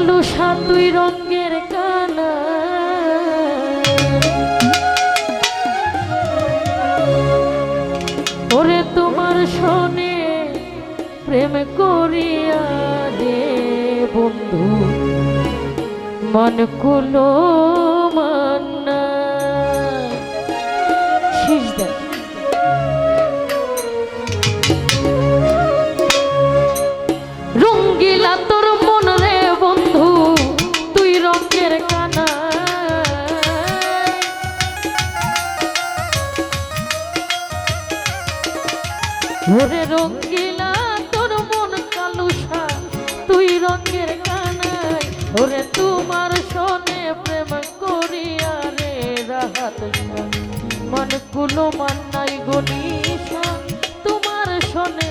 কালো সাতুই রঙের কানা ওরে তোমার শোনে প্রেম করিয়া দে বন্ধু। মন কুলো মান্না। শেষ দেয় ওরে রঙ্গিলা তোর মন কালুসা তুই রঙের কানাই ওরে তোমার শোনে প্রেম করিয়া রে রাহাত মন কুলো মান্নাই গনিসা তোমার শোনে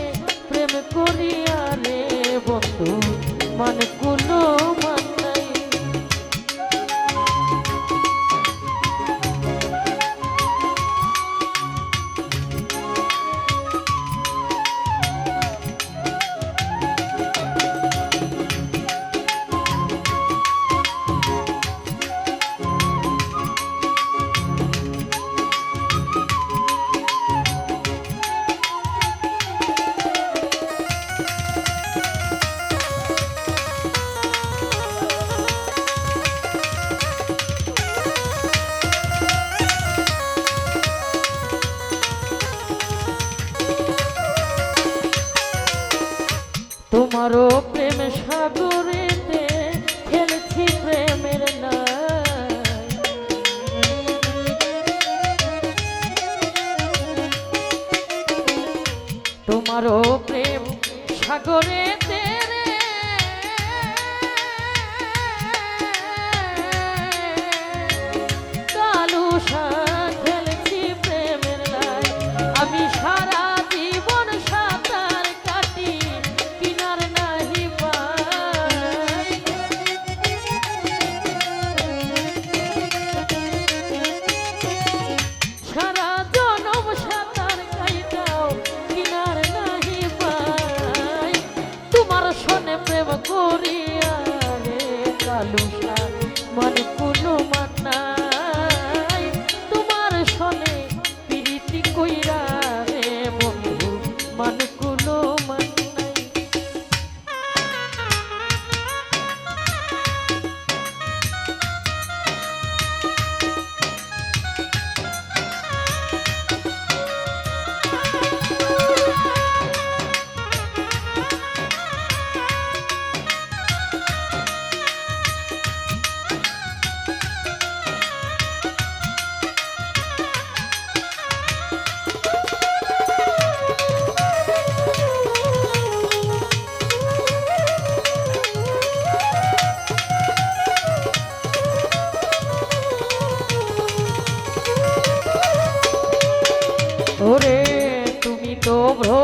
তো ভ্রো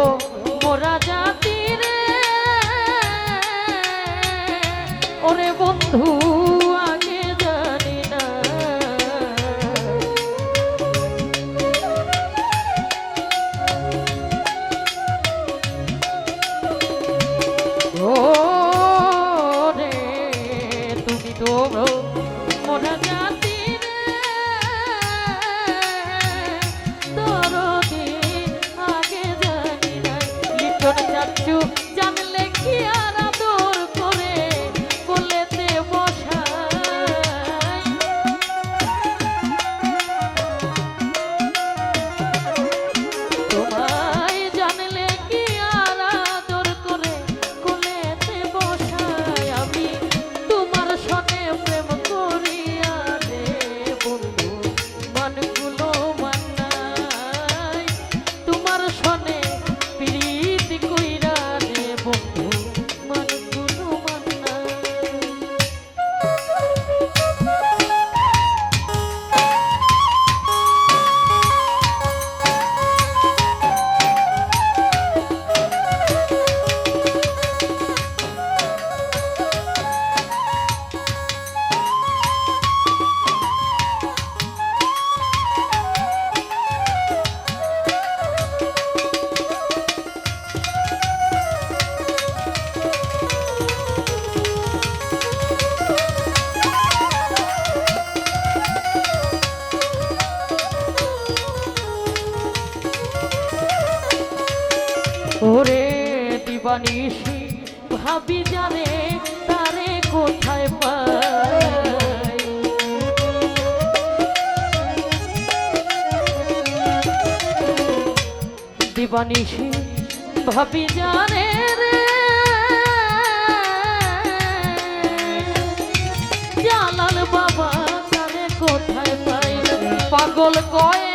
মোরা লিটন চাচু জানলে কি আর নিশি ভাবি জানে তারে কোথায় পায় দিবানিশি ভাবি জানে রে। জালাল বাবা তারে কোথায় পায় পাগল কয়ে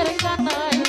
চোখের কানায়